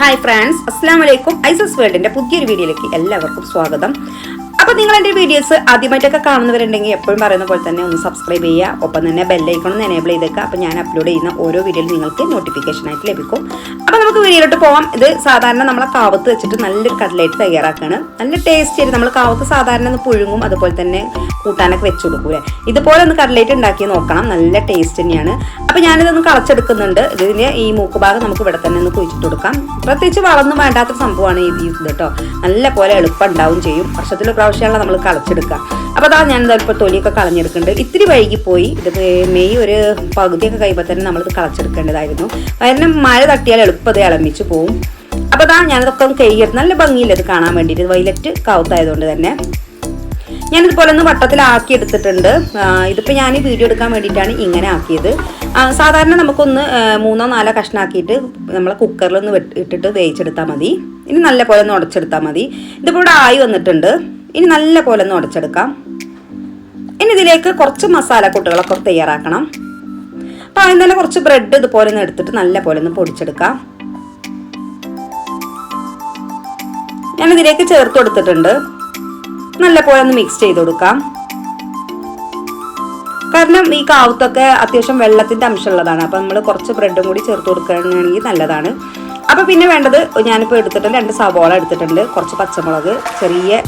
Hi friends അസ്സാം വലൈക്കും ഐസസ് വേൾഡിന്റെ പുതിയൊരു വീഡിയോയിലേക്ക് എല്ലാവർക്കും സ്വാഗതം. അപ്പോൾ നിങ്ങൾ എന്റെ വീഡിയോസ് ആദ്യമായിട്ടൊക്കെ കാണുന്നവരുണ്ടെങ്കിൽ എപ്പോഴും പറയുന്ന പോലെ തന്നെ ഒന്ന് സബ്സ്ക്രൈബ് ചെയ്യുക. ഒപ്പം തന്നെ ബെല്ലൈക്കൺ ഒന്ന് എനേബിൾ ചെയ്തേക്കുക. അപ്പോൾ ഞാൻ അപ്ലോഡ് ചെയ്യുന്ന ഓരോ വീഡിയോയിൽ നിങ്ങൾക്ക് നോട്ടിഫിക്കേഷൻ ആയിട്ട് ലഭിക്കും. അപ്പോൾ നമുക്ക് വീഡിയോയിലോട്ട് പോവാം. ഇത് സാധാരണ നമ്മളെ കാവത്ത് വെച്ചിട്ട് നല്ലൊരു കടലായിട്ട് തയ്യാറാക്കുകയാണ് നല്ല ടേസ്റ്റ് ആയിട്ട് നമ്മൾ കാവത്ത് സാധാരണ പുഴുങ്ങും. അതുപോലെ തന്നെ കൂട്ടാനൊക്കെ വെച്ച് കൊടുക്കൂലേ ഇതുപോലെ ഒന്ന് കട്ട്ലേറ്റ് ഉണ്ടാക്കി നോക്കണം. നല്ല ടേസ്റ്റ് തന്നെയാണ്. അപ്പോൾ ഞാനിതൊന്ന് കളച്ചെടുക്കുന്നുണ്ട്. ഇതിന് ഈ മൂക്ക് ഭാഗം നമുക്ക് ഇവിടെ തന്നെ ഒന്ന് കുഴിച്ചിട്ട് കൊടുക്കാം. പ്രത്യേകിച്ച് വളർന്നു വേണ്ടാത്ത സംഭവമാണ് ഈ ഇത് കേട്ടോ. നല്ല പോലെ എളുപ്പം ഉണ്ടാവും ചെയ്യും. വർഷത്തിൽ പ്രാവശ്യമാണ് നമ്മൾ കളച്ചെടുക്കുക. അപ്പോൾ അതാ ഞാൻ ഇപ്പോൾ തൊലിയൊക്കെ കളഞ്ഞെടുക്കുന്നുണ്ട്. ഇത്തിരി വൈകിപ്പോയി ഇത് മെയ് ഒരു പകുതിയൊക്കെ കഴിയുമ്പോൾ തന്നെ നമ്മളിത് കളച്ചെടുക്കേണ്ടതായിരുന്നു. കാരണം മഴ തട്ടിയാൽ എളുപ്പം ഇളമിച്ച് പോവും. അപ്പോൾ അതാ ഞാനിതൊക്കെ ഒന്ന് കഴിയരുത് നല്ല ഭംഗിയില്ല ഇത് കാണാൻ വേണ്ടിയിട്ട്. വൈലറ്റ് കൗത്തായതുകൊണ്ട് തന്നെ. ഞാനിതുപോലെ ഒന്ന് വട്ടത്തിലാക്കി എടുത്തിട്ടുണ്ട്. ഇതിപ്പോൾ ഞാൻ വീഡിയോ എടുക്കാൻ വേണ്ടിയിട്ടാണ് ഇങ്ങനെ ആക്കിയത്. സാധാരണ നമുക്കൊന്ന് മൂന്നോ നാലോ കഷ്ണാക്കിയിട്ട് നമ്മളെ കുക്കറിലൊന്ന് ഇട്ടിട്ട് വേവിച്ചെടുത്താൽ മതി. ഇനി നല്ല പോലെ ഒന്ന് ഉടച്ചെടുത്താൽ മതി. ഇതിപ്പോൾ ഇവിടെ ആയി വന്നിട്ടുണ്ട്. ഇനി നല്ല പോലെ ഒന്ന് ഉടച്ചെടുക്കാം. ഇനി ഇതിലേക്ക് കുറച്ച് മസാല കൂട്ടുകളൊക്കെ തയ്യാറാക്കണം. അപ്പോൾ ആദ്യം തന്നെ കുറച്ച് ബ്രെഡ് ഇതുപോലെ ഒന്ന് എടുത്തിട്ട് നല്ല പോലെ ഒന്ന് പൊടിച്ചെടുക്കാം. ഞാനിതിലേക്ക് ചേർത്ത് കൊടുത്തിട്ടുണ്ട്. നല്ല പോലെ ഒന്ന് മിക്സ് ചെയ്ത് കൊടുക്കാം. കാരണം ഈ കാവത്തൊക്കെ അത്യാവശ്യം വെള്ളത്തിന്റെ അംശമുള്ളതാണ്. അപ്പം നമ്മൾ കുറച്ച് ബ്രെഡും കൂടി ചേർത്ത് കൊടുക്കുകയാണെങ്കിൽ നല്ലതാണ്. അപ്പോൾ പിന്നെ വേണ്ടത് ഞാനിപ്പോൾ എടുത്തിട്ടുണ്ട് രണ്ട് സവോള എടുത്തിട്ടുണ്ട്. കുറച്ച് പച്ചമുളക് ചെറിയ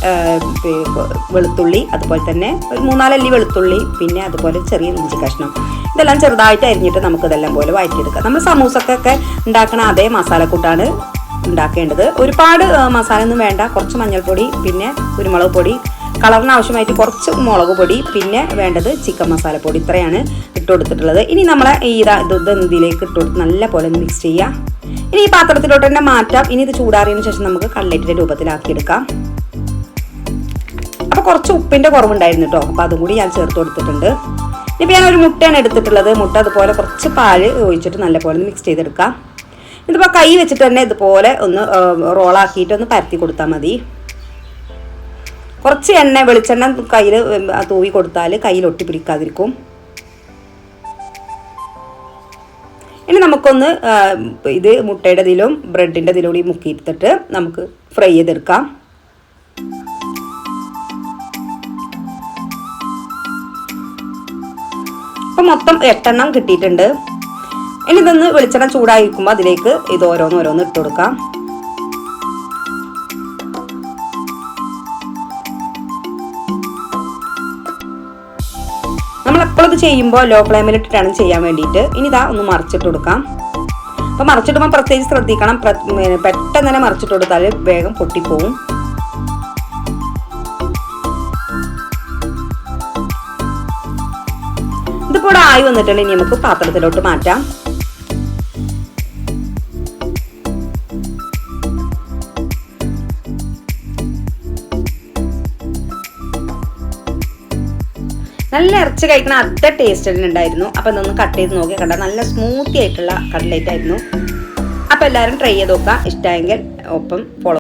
വെളുത്തുള്ളി അതുപോലെ തന്നെ ഒരു മൂന്നാലല്ലി വെളുത്തുള്ളി പിന്നെ അതുപോലെ ചെറിയ ഇഞ്ചി കഷ്ണം. ഇതെല്ലാം ചെറുതായിട്ട് അരിഞ്ഞിട്ട് നമുക്ക് ഇതെല്ലാം പോലെ വഴറ്റിയെടുക്കാം. നമ്മൾ സമൂസക്കൊക്കെ ഉണ്ടാക്കണ അതേ മസാലക്കൂട്ടാണ് ഉണ്ടാക്കേണ്ടത്. ഒരുപാട് മസാലയൊന്നും വേണ്ട. കുറച്ച് മഞ്ഞൾപ്പൊടി പിന്നെ കുരുമുളക് പൊടി കളറിന് ആവശ്യമായിട്ട് കുറച്ച് മുളക് പൊടി പിന്നെ വേണ്ടത് ചിക്കൻ മസാലപ്പൊടി ഇത്രയാണ് ഇട്ട് കൊടുത്തിട്ടുള്ളത് ഇനി നമ്മളെ ഈ ഇതാ ഇതിലേക്ക് ഇട്ട് കൊടുത്ത് നല്ല പോലെ മിക്സ് ചെയ്യാം. ഇനി ഈ പാത്രത്തിലോട്ട് തന്നെ മാറ്റാം. ഇനി ഇത് ചൂടാറിയതിന് ശേഷം നമുക്ക് കട്ട്ലേറ്റിന്റെ രൂപത്തിലാക്കിയെടുക്കാം. അപ്പോൾ കുറച്ച് ഉപ്പിന്റെ കുറവുണ്ടായിരുന്നു കേട്ടോ അപ്പോൾ അതും കൂടി ഞാൻ ചേർത്ത് കൊടുത്തിട്ടുണ്ട്. ഇനിയിപ്പോൾ ഞാൻ ഒരു മുട്ടയാണ് എടുത്തിട്ടുള്ളത്. മുട്ട അതുപോലെ കുറച്ച് പാൽ ഒഴിച്ചിട്ട് നല്ലപോലെ ഒന്ന് മിക്സ് ചെയ്തെടുക്കാം. ഇതിപ്പോൾ കൈ വെച്ചിട്ട് തന്നെ ഇതുപോലെ ഒന്ന് റോളാക്കിയിട്ട് ഒന്ന് പരത്തി കൊടുത്താൽ മതി. കുറച്ച് എണ്ണ വെളിച്ചെണ്ണ കയ്യിൽ തൂവി കൊടുത്താൽ കയ്യിൽ ഒട്ടി പിടിക്കാതിരിക്കും. ഇനി നമുക്കൊന്ന് ഇത് മുട്ടയുടെ ഇതിലും ബ്രെഡിന്റെ ഇതിലും കൂടി മുക്കിയെടുത്തിട്ട് നമുക്ക് ഫ്രൈ ചെയ്തെടുക്കാം. അപ്പം മൊത്തം എട്ടെണ്ണം കിട്ടിയിട്ടുണ്ട്. ഇനി ഇതൊന്ന് വെളിച്ചെണ്ണ ചൂടായിരിക്കുമ്പോൾ അതിലേക്ക് ഇത് ഓരോന്ന് ഓരോന്ന് ഇട്ട് കൊടുക്കാം. ഇത് ചെയ്യുമ്പോൾ ലോ ഫ്ലെയിമിൽ ഇട്ടിട്ടാണ് ചെയ്യാൻ വേണ്ടിയിട്ട്. ഇനി ഇതാ ഒന്ന് മറിച്ചിട്ട് കൊടുക്കാം. അപ്പം മറിച്ചിടുമ്പോൾ പ്രത്യേകിച്ച് ശ്രദ്ധിക്കണം. പെട്ടെന്ന് തന്നെ മറിച്ചിട്ട് കൊടുത്താൽ വേഗം പൊട്ടിപ്പോവും. ഇതിപ്പോൾ ആയി വന്നിട്ടുണ്ട്. ഇനി നമുക്ക് പാത്രത്തിലോട്ട് മാറ്റാം. നല്ല ഇറച്ചി കഴിക്കണ അത്ര ടേസ്റ്റ് തന്നെ ഉണ്ടായിരുന്നു. അപ്പൊ ഇതൊന്ന് കട്ട് ചെയ്ത് നോക്കി കണ്ട നല്ല സ്മൂത്തി ആയിട്ടുള്ള കട്ട്ലേറ്റ് ആയിരുന്നു. അപ്പൊ എല്ലാവരും ട്രൈ ചെയ്ത് നോക്കുക. ഇഷ്ടമായെങ്കിൽ ഒപ്പം ഫോളോ